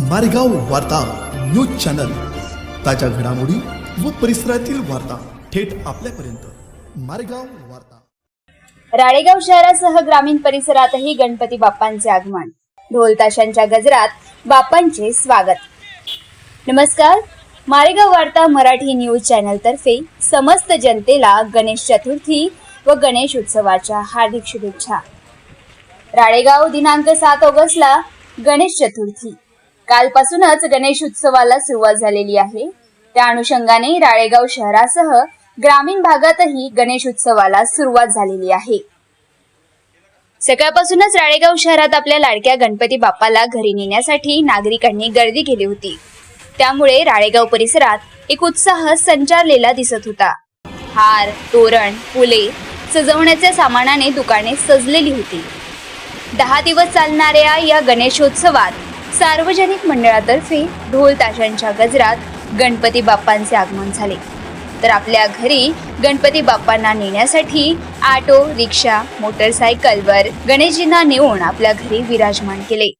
मारेगाव वार्ता news channel. ताज्या घडामोडी व परिसरातील वार्ता थेट आपल्यापर्यंत. मारेगाव वार्ता. राळेगाव शहरासह ग्रामीण परिसरातही गणपती बाप्पांचे आगमन. ढोल ताशांच्या गजरात बाप्पांचे स्वागत. नमस्कार. मारेगाव वार्ता मराठी न्यूज चॅनल तर्फे समस्त जनतेला गणेश चतुर्थी व गणेश उत्सवाच्या हार्दिक शुभेच्छा. राळेगाव दिनांक सात ऑगस्टला गणेश चतुर्थी. कालपासूनच गणेश उत्सवाला सुरुवात झालेली आहे. त्या अनुषंगाने राळेगाव शहरासह ग्रामीण भागातही गणेश उत्सवाला सुरुवात झालेली आहे. सकाळपासूनच राळेगाव शहरात आपल्या लाडक्या गणपती बाप्पाला घरी नेण्यासाठी नागरिकांनी गर्दी केली होती. त्यामुळे राळेगाव परिसरात एक उत्साह संचारलेला दिसत होता. हार तोरण फुले सजवण्याच्या सामानाने दुकाने सजलेली होती. दहा दिवस चालणाऱ्या या गणेशोत्सवात सार्वजनिक मंडळातर्फे ढोल ताशांच्या गजरात गणपती बाप्पांचे आगमन झाले. तर आपल्या घरी गणपती बाप्पांना नेण्यासाठी ऑटो रिक्षा मोटरसायकलवर गणेशजींना नेऊन आपल्या घरी विराजमान केले.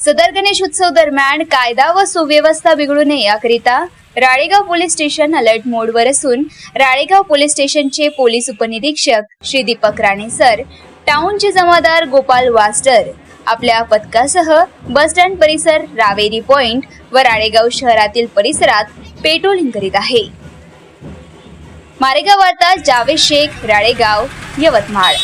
सदर गणेश उत्सव दरम्यान कायदा व सुव्यवस्था बिघडू नये याकरिता राळेगाव पोलीस स्टेशन अलर्ट मोडवर असून राळेगाव पोलीस स्टेशनचे पोलीस उपनिरीक्षक श्री दीपक राणे सर टाऊनचे जमादार गोपाल वास्टर आपल्या पथकासह बसस्टँड परिसर रावेरी पॉइंट व राळेगाव शहरातील परिसरात पेट्रोलिंग करीत आहे. मारेगाव वार्ता जावेद शेख राळेगाव यवतमाळ.